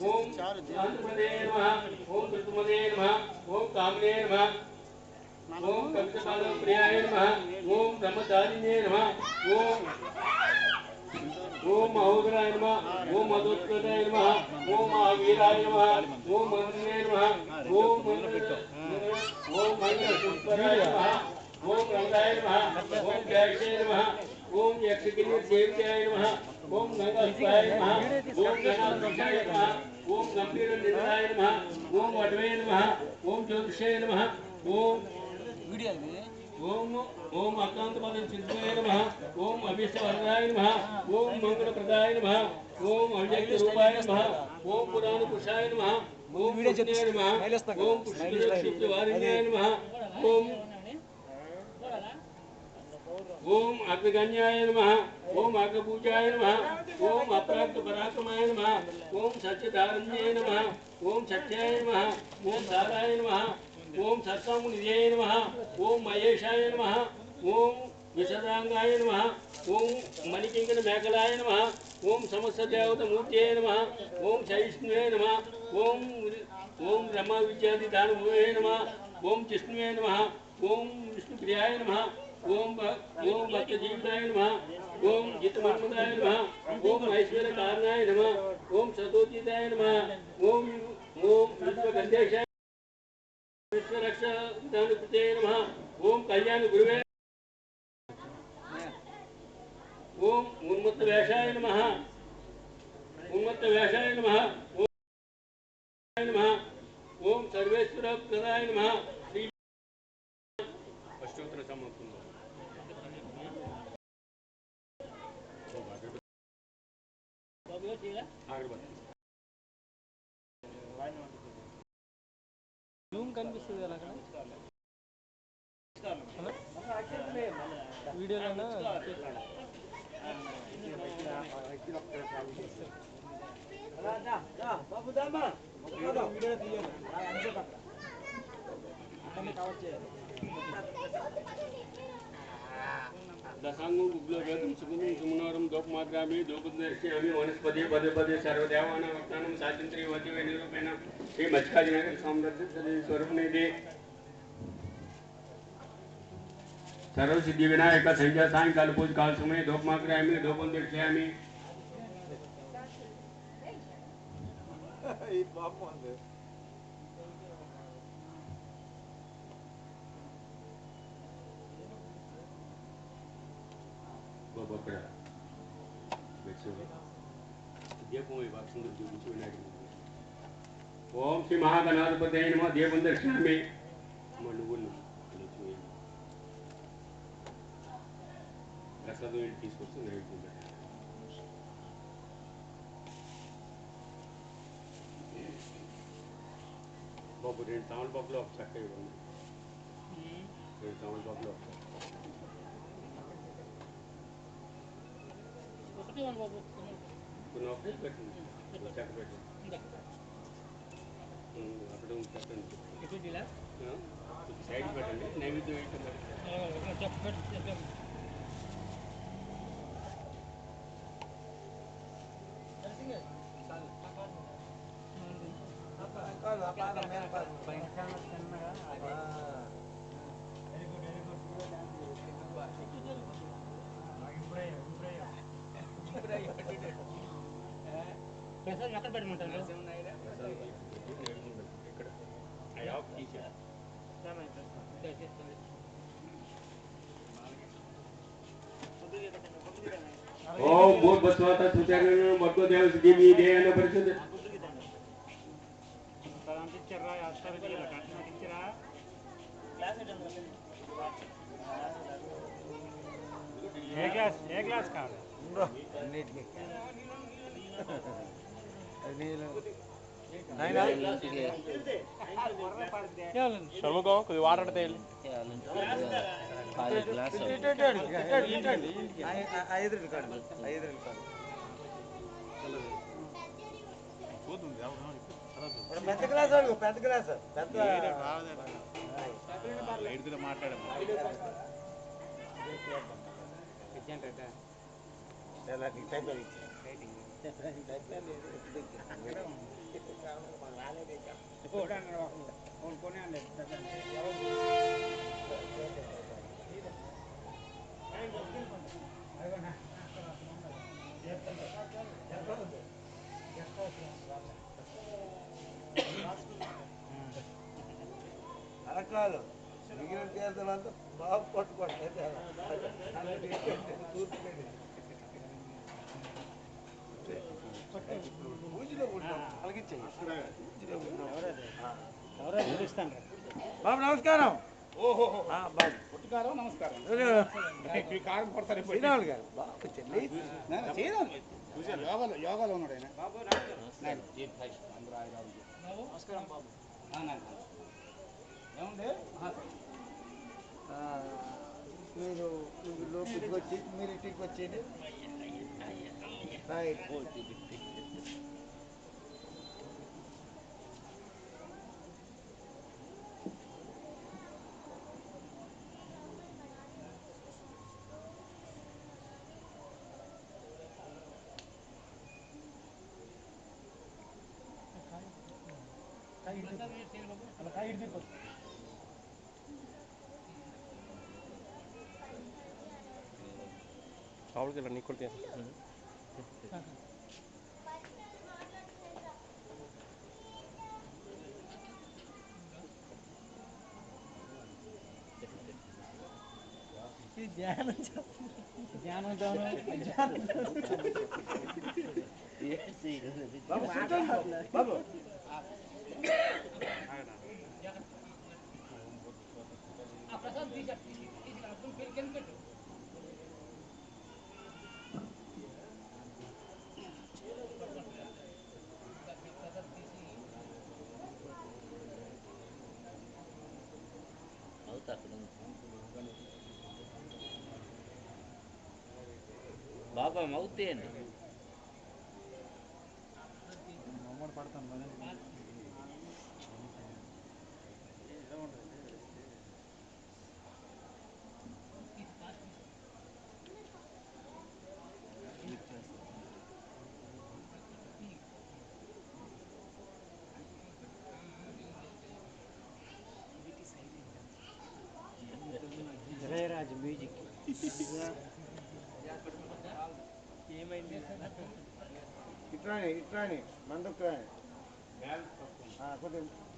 ओम अंतपदे नमः ओम कृतमदे नमः ओम कामने नमः ओम कवितापालव प्रियाय नमः ओम ब्रह्मचारिणे नमः ओम ओम महोदराय नमः ओम मधोत्कटाय नमः ओम महावीराय नमः ओम महनीय नमः ओम ओम महिन्द्र सुंदराय नमः ओम रंगाय नमः ओम जयशे नमः ओम यक्षगिरी देवत्याय नमः ओम गंगास्ताय नमः ओम गणाधीशाय नमः ओम गंभीर निधनाय नमः ओम वडवे नमः ओम ज्योतिषाय नमः ओम ओम ओम अकांत मदन चिंतनाय नमः ओम अभिष्टवर्धाय नमः ओम मंगल प्रदाय नमः ओम अव्यक्त रूपाय नमः ओम पुराण पुरुषाय नमः ओम पुण्याय नमः ओम पुष्पवृक्ष वारिण्याय नमः ओम ओम अग्रगण्याय नम ओम अग्रपूजाय नम ओम अपराध पराक्रमाय नमः ओम सच्चिदारण्याय नम ओम सत्याय नम ओम साराय नम ओम सत्तामुनिधयाय नम ओम महेशाय नम ओम विशदांगाय नम ओम मणिकिंगन मेघलाय नम ओम समस्त नम नमः ओम सहिष्णु नम ओम ओम ब्रह्म विद्यादि दानभुवे नमः ओम जिष्णुवे नम ओम विष्णुप्रियाय नम ओम ओम भक्त जीवदाय नमः ओम जित नमः ओम ऐश्वर्य कारणाय नमः ओम सतोचिताय नमः ओम ओम विश्व गंधेश विश्व रक्षा नमः ओम कल्याण गुरुवे ओम उन्मत्त वैशाय नमः उन्मत्त वैशाय नमः ओम नमः ओम सर्वेश्वर प्रदाय नमः జూమ్ కనిపిస్తుంది అలా వీడియోలో వీడియో వీడియో తీయాలి కవర్ చేయాలి दशांगो गुग्लभेदं सुगुणं सुमनोरं गोपमात्रामि दोपदर्श्यामि वनस्पदे पदे पदे सर्वदेवानां वक्तानां स्वातन्त्र्ये वधुवे निरूपेण हे मत्स्यादिनगर साम्राज्य स्वरूपने दे सर्व सिद्धि विनायक संजय साई काल पूज काल सुमने धोप मात्रामि धोपं दर्शयामि వినాయకుడు ఓం శ్రీ మహాగణాధిపతి నమ దీపం దర్శనమి నువ్వు ప్రసాదం ఏంటి తీసుకొస్తే నైవేద్యం పెట్టాలి. బాబు రెండు తమలపాకులు ఒక చక్క ఇవ్వండి రెండు తమలపాకులు ఒక చక్క కూర్చోవాలి బాబు కొన్ని ఆకులు పెట్టండి. చెక్క పెట్టండి చెప్పండి వేయటం ఎక్కడ పెట్టమంటారు ఇక్కడ ఆ ఆఫ్ తీసేయాలి ఓం భూర్భస్వాత సుచరణ మగ్గు దేవ సిద్ధి దేవన పరిశుద్ధ ఏ క్లాస్ ఏ క్లాస్ కావాలి అన్నిటికీ షణ్ముఖం కొద్ది వాటర్ తేలి ఐదు రికార్డు ఐదు రికార్డు పెద్ద క్లాస్ అడుగు పెద్ద క్లాస్ పెద్ద ఎలా టైప్ టైప్ అలా కాదు. మిగిలిన తీర్థాలంతా బాగా పట్టుకోండి. అయితే బాబు నమస్కారం. నమస్కారం శ్రీరాములు గారు బాబు చెల్లి శ్రీరాములు. యోగాలో యోగాలో ఉన్నాడు ఆయన. నమస్కారం బాబు. మీరు వచ్చి మీరు ఇంటికి వచ్చేది రైట్ ಅವಳಿಗೆಲ್ಲ ನೀ ಕೊಡ್ತೀಯ బాబు আপনার সব দিশা দিশা আপনি ফের কেন কেটো බාපා මවුත් තියෙන්නේ ఇళయరాజు మ్యూజిక్ ఇట్లానే ఇట్లానే మందుకు రాని కొద్దిగా